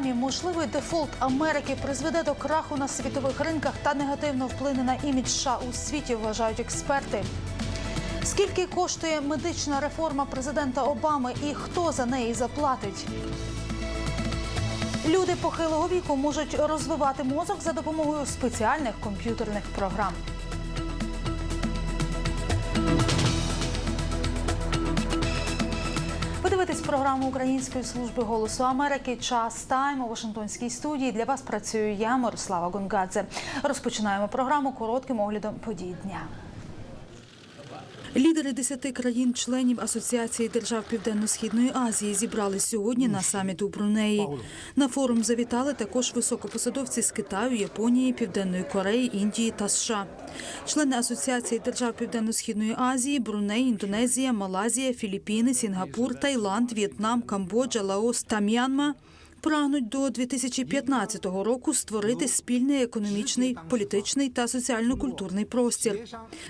програмі можливий дефолт Америки призведе до краху на світових ринках та негативно вплине на імідж США у світі, вважають експерти. Скільки коштує медична реформа президента Обами і хто за неї заплатить? Люди похилого віку можуть розвивати мозок за допомогою спеціальних комп'ютерних програм. Дивитесь програму Української служби голосу Америки. Час тайм у Вашингтонській студії. Для вас працюю я, Мирослава Гонгадзе. Розпочинаємо програму коротким оглядом подій дня. Лідери десяти країн-членів Асоціації держав Південно-Східної Азії зібрались сьогодні на саміт у Брунеї. На форум завітали також високопосадовці з Китаю, Японії, Південної Кореї, Індії та США. Члени Асоціації держав Південно-Східної Азії, Бруней, Індонезія, Малазія, Філіппіни, Сінгапур, Таїланд, В'єтнам, Камбоджа, Лаос та М'янма прагнуть до 2015 року створити спільний економічний, політичний та соціально-культурний простір.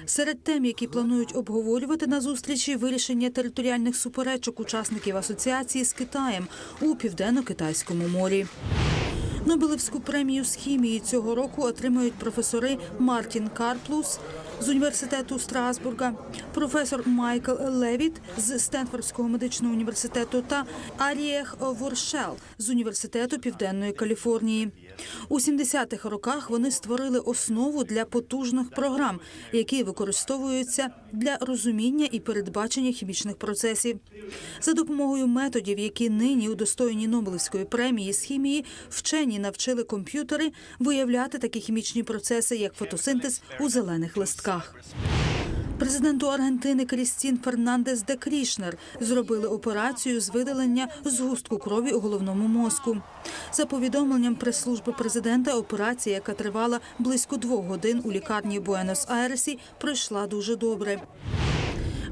Серед тем, які планують обговорювати на зустрічі, вирішення територіальних суперечок учасників асоціації з Китаєм у південно-китайському морі. Нобелевську премію з хімії цього року отримають професори Мартін Карплус з університету Страсбурга, професор Майкл Левіт з Стенфордського медичного університету та Арієх Воршел з університету Південної Каліфорнії. У 70-х роках вони створили основу для потужних програм, які використовуються для розуміння і передбачення хімічних процесів. За допомогою методів, які нині удостоєні Нобелівської премії з хімії, вчені навчили комп'ютери виявляти такі хімічні процеси, як фотосинтез у зелених листках. Президенту Аргентини Крістін Фернандес де Крішнер зробили операцію з видалення згустку крові у головному мозку. За повідомленням прес-служби президента, операція, яка тривала близько двох годин у лікарні Буенос-Айресі, пройшла дуже добре.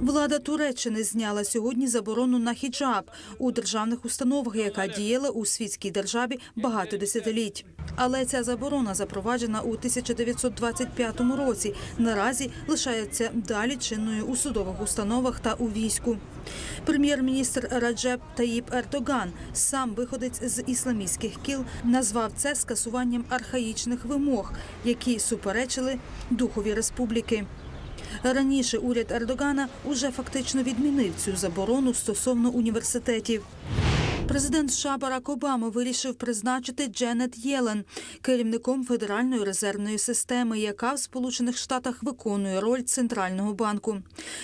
Влада Туреччини зняла сьогодні заборону на хіджаб у державних установах, яка діяла у світській державі багато десятиліть. Але ця заборона, запроваджена у 1925 році, наразі лишається далі чинною у судових установах та у війську. Прем'єр-міністр Раджеп Таїп Ердоган, сам виходець з ісламістських кіл, назвав це скасуванням архаїчних вимог, які суперечили духові республіки. Раніше уряд Ердогана уже фактично відмінив цю заборону стосовно університетів. Президент США Барак Обама вирішив призначити Дженет Єлен керівником Федеральної резервної системи, яка в Сполучених Штатах виконує роль центрального банку.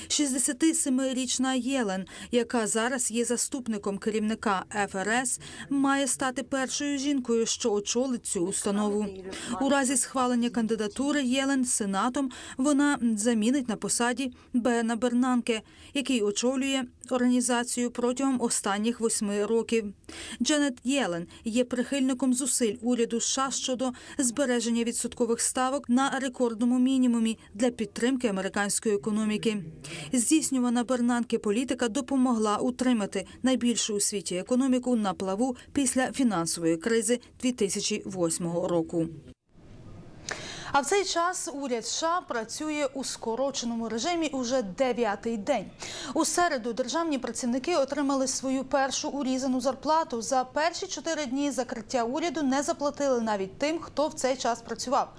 67-річна Єлен, яка зараз є заступником керівника ФРС, має стати першою жінкою, що очолить цю установу. У разі схвалення кандидатури Єлен сенатом вона замінить на посаді Бена Бернанке, який очолює організацію протягом останніх восьми років. Дженет Єлен є прихильником зусиль уряду США щодо збереження відсоткових ставок на рекордному мінімумі для підтримки американської економіки. Здійснювана Бернанке політика допомогла утримати найбільшу у світі економіку на плаву після фінансової кризи 2008 року. А в цей час уряд США працює у скороченому режимі уже дев'ятий день. У середу державні працівники отримали свою першу урізану зарплату. За перші чотири дні закриття уряду не заплатили навіть тим, хто в цей час працював.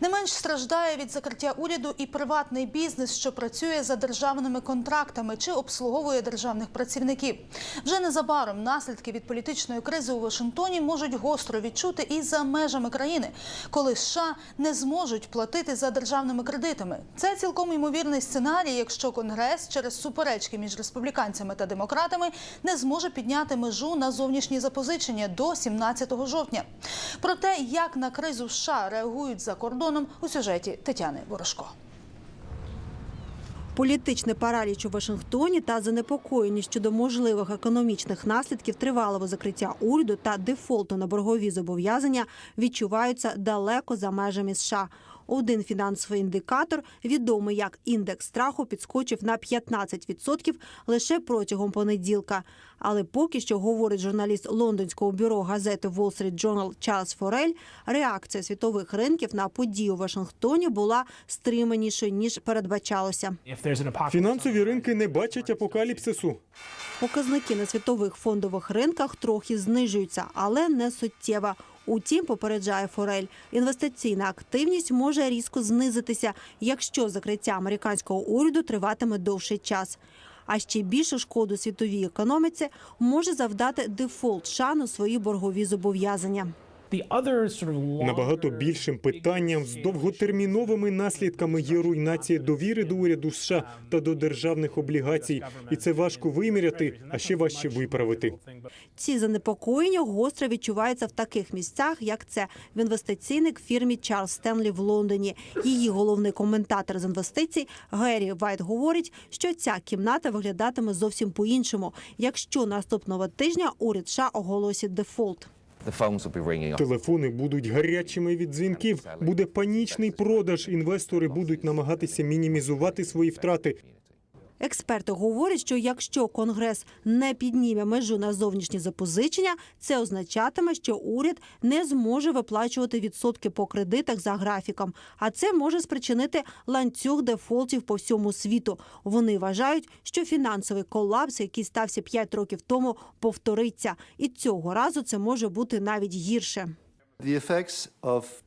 Не менш страждає від закриття уряду і приватний бізнес, що працює за державними контрактами чи обслуговує державних працівників. Вже незабаром наслідки від політичної кризи у Вашингтоні можуть гостро відчути і за межами країни, коли США не зможуть можуть платити за державними кредитами. Це цілком ймовірний сценарій, якщо Конгрес через суперечки між республіканцями та демократами не зможе підняти межу на зовнішні запозичення до 17 жовтня. Про те, як на кризу США реагують за кордоном, у сюжеті Тетяни Ворожко. Політичний параліч у Вашингтоні та занепокоєння щодо можливих економічних наслідків тривалого закриття уряду та дефолту на боргові зобов'язання відчуваються далеко за межами США. Один фінансовий індикатор, відомий як індекс страху, підскочив на 15% лише протягом понеділка. Але поки що, говорить журналіст лондонського бюро газети Wall Street Journal Чарльз Форель, реакція світових ринків на події у Вашингтоні була стриманішою ніж передбачалося. Фінансові ринки не бачать апокаліпсису. Показники на світових фондових ринках трохи знижуються, але не суттєво. Утім, попереджає Форель, інвестиційна активність може різко знизитися, якщо закриття американського уряду триватиме довший час. А ще більше шкоду світовій економіці може завдати дефолт США на свої боргові зобов'язання. Набагато більшим питанням з довготерміновими наслідками є руйнація довіри до уряду США та до державних облігацій, і це важко виміряти, а ще важче виправити. Ці занепокоєння гостро відчуваються в таких місцях, як це в інвестиційник фірмі Чарльз Стенлі в Лондоні. Її головний коментатор з інвестицій Геррі Вайт говорить, що ця кімната виглядатиме зовсім по-іншому, якщо наступного тижня уряд США оголосить дефолт. Телефони будуть гарячими від дзвінків. Буде панічний продаж. Інвестори будуть намагатися мінімізувати свої втрати. Експерти говорять, що якщо Конгрес не підніме межу на зовнішні запозичення, це означатиме, що уряд не зможе виплачувати відсотки по кредитах за графіком. А це може спричинити ланцюг дефолтів по всьому світу. Вони вважають, що фінансовий колапс, який стався 5 років тому, повториться, і цього разу це може бути навіть гірше. The effects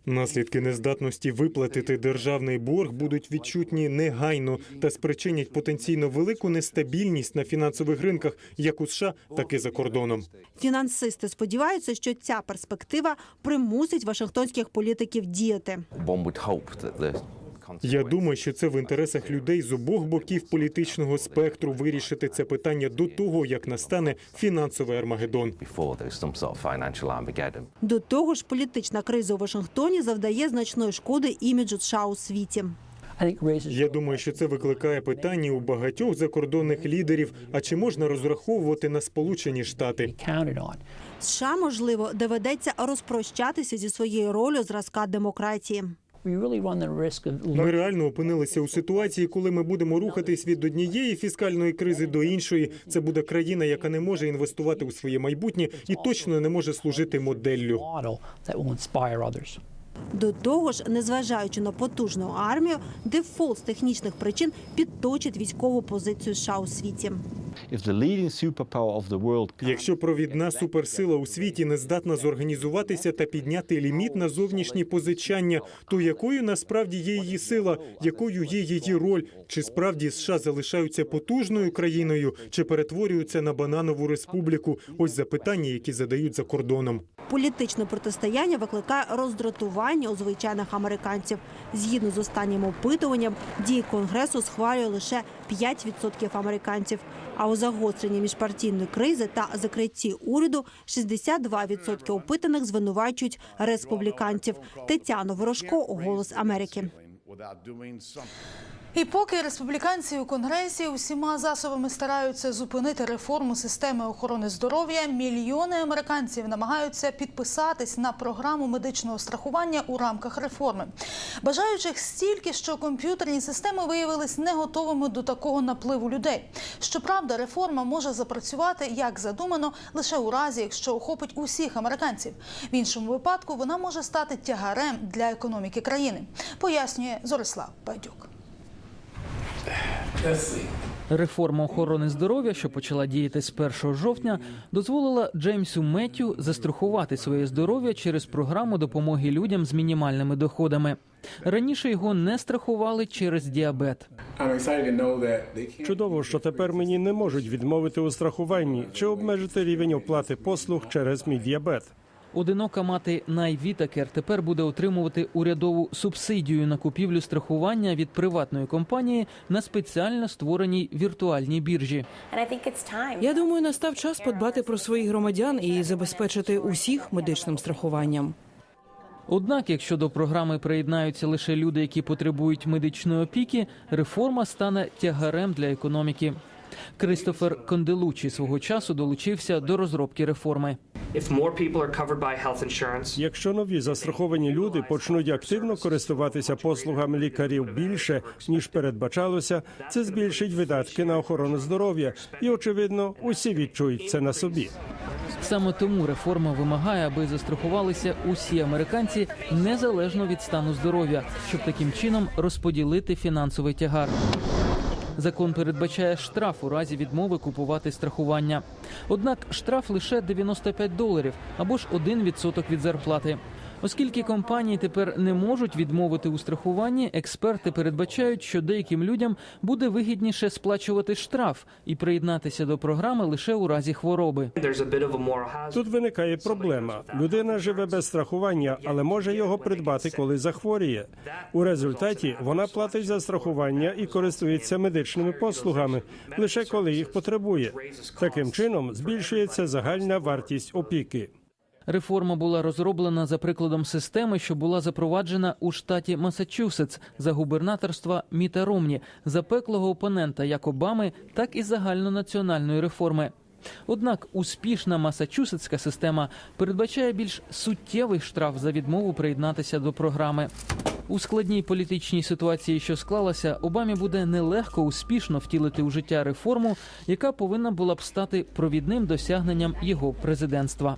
Наслідки нездатності виплатити державний борг будуть відчутні негайно та спричинять потенційно велику нестабільність на фінансових ринках, як у США, так і за кордоном. Фінансисти сподіваються, що ця перспектива примусить вашингтонських політиків діяти. Я думаю, що це в інтересах людей з обох боків політичного спектру вирішити це питання до того, як настане фінансовий армагеддон. До того ж, політична криза у Вашингтоні завдає значної шкоди іміджу США у світі. Я думаю, що це викликає питання у багатьох закордонних лідерів. А чи можна розраховувати на Сполучені Штати? США, можливо, доведеться розпрощатися зі своєю ролью зразка демократії. We really run the risk of Ми реально опинилися у ситуації, коли ми будемо рухатись від однієї фіскальної кризи до іншої. Це буде країна, яка не може інвестувати у своє майбутнє і точно не може служити моделлю. model that will inspire others. До того ж, незважаючи на потужну армію, дефолт з технічних причин підточить військову позицію США у світі. Якщо провідна суперсила у світі не здатна зорганізуватися та підняти ліміт на зовнішні позичання, то якою насправді є її сила, якою є її роль? Чи справді США залишаються потужною країною, чи перетворюються на бананову республіку? Ось запитання, які задають за кордоном. Політичне протистояння викликає роздратування у звичайних американців. Згідно з останнім опитуванням, дії конгресу схвалює лише 5% американців. А у загостренні міжпартійної кризи та закритті уряду 62% опитаних звинувачують республіканців. Тетяна Ворожко, Голос Америки. І поки республіканці у конгресі усіма засобами стараються зупинити реформу системи охорони здоров'я, мільйони американців намагаються підписатись на програму медичного страхування у рамках реформи. Бажаючих стільки, що комп'ютерні системи виявились не готовими до такого напливу людей. Щоправда, реформа може запрацювати як задумано лише у разі, якщо охопить усіх американців. В іншому випадку вона може стати тягарем для економіки країни, пояснює Зорислав Байдюк. Реформа охорони здоров'я, що почала діяти з 1 жовтня, дозволила Джеймсу Меттю застрахувати своє здоров'я через програму допомоги людям з мінімальними доходами. Раніше його не страхували через діабет. Чудово, що тепер мені не можуть відмовити у страхуванні чи обмежити рівень оплати послуг через мій діабет. Одинока мати Най Вітакер тепер буде отримувати урядову субсидію на купівлю страхування від приватної компанії на спеціально створеній віртуальній біржі. Я думаю, настав час подбати про своїх громадян і забезпечити усіх медичним страхуванням. Однак, якщо до програми приєднаються лише люди, які потребують медичної опіки, реформа стане тягарем для економіки. Кристофер Конделучі свого часу долучився до розробки реформи. Якщо нові застраховані люди почнуть активно користуватися послугами лікарів більше ніж передбачалося, це збільшить видатки на охорону здоров'я, і очевидно, усі відчують це на собі. Саме тому реформа вимагає, аби застрахувалися усі американці незалежно від стану здоров'я, щоб таким чином розподілити фінансовий тягар. Закон передбачає штраф у разі відмови купувати страхування. Однак штраф лише 95 доларів або ж 1% від зарплати. Оскільки компанії тепер не можуть відмовити у страхуванні, експерти передбачають, що деяким людям буде вигідніше сплачувати штраф і приєднатися до програми лише у разі хвороби. Тут виникає проблема. Людина живе без страхування, але може його придбати, коли захворіє. У результаті вона платить за страхування і користується медичними послугами лише коли їх потребує. Таким чином збільшується загальна вартість опіки. Реформа була розроблена за прикладом системи, що була запроваджена у штаті Масачусетс за губернаторства Міта Ромні, запеклого опонента як Обами, так і загальнонаціональної реформи. Однак успішна масачусетська система передбачає більш суттєвий штраф за відмову приєднатися до програми. У складній політичній ситуації, що склалася, Обамі буде нелегко успішно втілити у життя реформу, яка повинна була б стати провідним досягненням його президентства.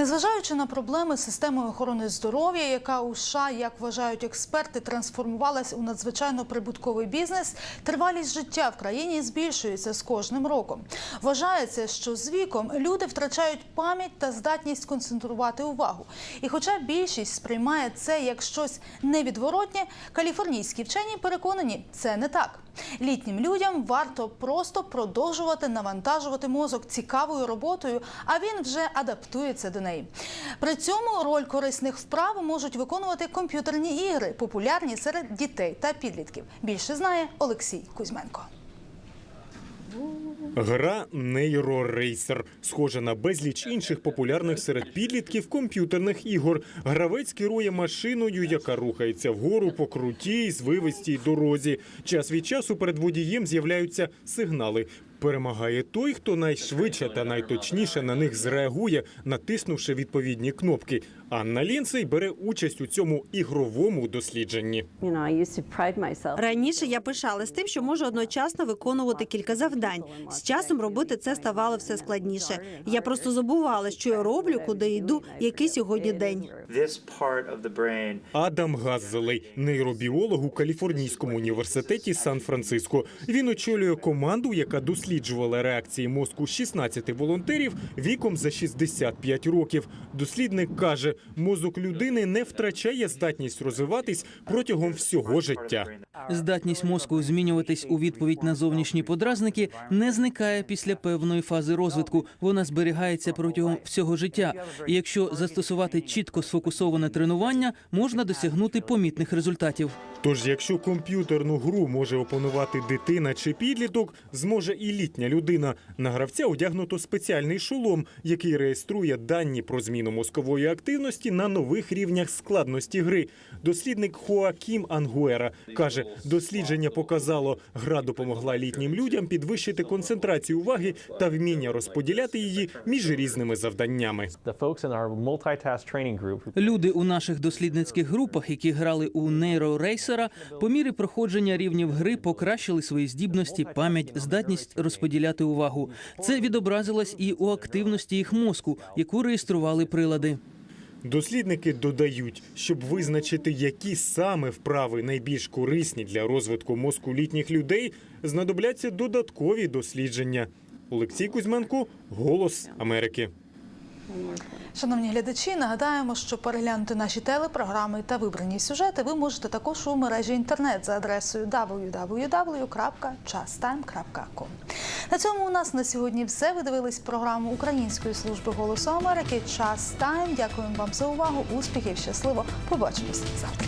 Незважаючи на проблеми з системою охорони здоров'я, яка у США, як вважають експерти, трансформувалась у надзвичайно прибутковий бізнес, тривалість життя в країні збільшується з кожним роком. Вважається, що з віком люди втрачають пам'ять та здатність концентрувати увагу. І хоча більшість сприймає це як щось невідворотнє, каліфорнійські вчені переконані, це не так. Літнім людям варто просто продовжувати навантажувати мозок цікавою роботою, а він вже адаптується до неї. При цьому роль корисних вправ можуть виконувати комп'ютерні ігри, популярні серед дітей та підлітків. Більше знає Олексій Кузьменко. Гра Нейрорейсер схожа на безліч інших популярних серед підлітків комп'ютерних ігор. Гравець керує машиною, яка рухається вгору по крутій, звивистій дорозі. Час від часу перед водієм з'являються сигнали. Перемагає той, хто найшвидше та найточніше на них зреагує, натиснувши відповідні кнопки. Анна Лінцей бере участь у цьому ігровому дослідженні. Раніше я пишалась тим, що можу одночасно виконувати кілька завдань. З часом робити це ставало все складніше. Я просто забувала, що я роблю, куди йду, який сьогодні день. Адам Газзелей, нейробіолог у Каліфорнійському університеті Сан-Франциско. Він очолює команду, яка досліджувала реакції мозку 16 волонтерів віком за 65 років. Дослідник каже, мозок людини не втрачає здатність розвиватись протягом всього життя. Здатність мозку змінюватись у відповідь на зовнішні подразники не зникає після певної фази розвитку. Вона зберігається протягом всього життя. І якщо застосувати чітко сфокусоване тренування, можна досягнути помітних результатів. Тож, якщо комп'ютерну гру може опанувати дитина чи підліток, зможе і літня людина. На гравця одягнуто спеціальний шолом, який реєструє дані про зміну мозкової активності на нових рівнях складності гри. Дослідник Хоакім Ангуера каже, дослідження показало, гра допомогла літнім людям підвищити концентрацію уваги та вміння розподіляти її між різними завданнями. Люди у наших дослідницьких групах, які грали у нейрорейсера, по мірі проходження рівнів гри покращили свої здібності, пам'ять, здатність розподіляти увагу. Це відобразилось і у активності їх мозку, яку реєстрували прилади. Дослідники додають, щоб визначити, які саме вправи найбільш корисні для розвитку мозку літніх людей, знадобляться додаткові дослідження. Олексій Кузьменко, Голос Америки. Шановні глядачі, нагадаємо, що переглянути наші телепрограми та вибрані сюжети ви можете також у мережі інтернет за адресою www.chastime.com. На цьому у нас на сьогодні все. Ви дивились програму Української служби голосу Америки. Час Тайм. Дякуємо вам за увагу. Успіхів, щасливо. Побачимось завтра.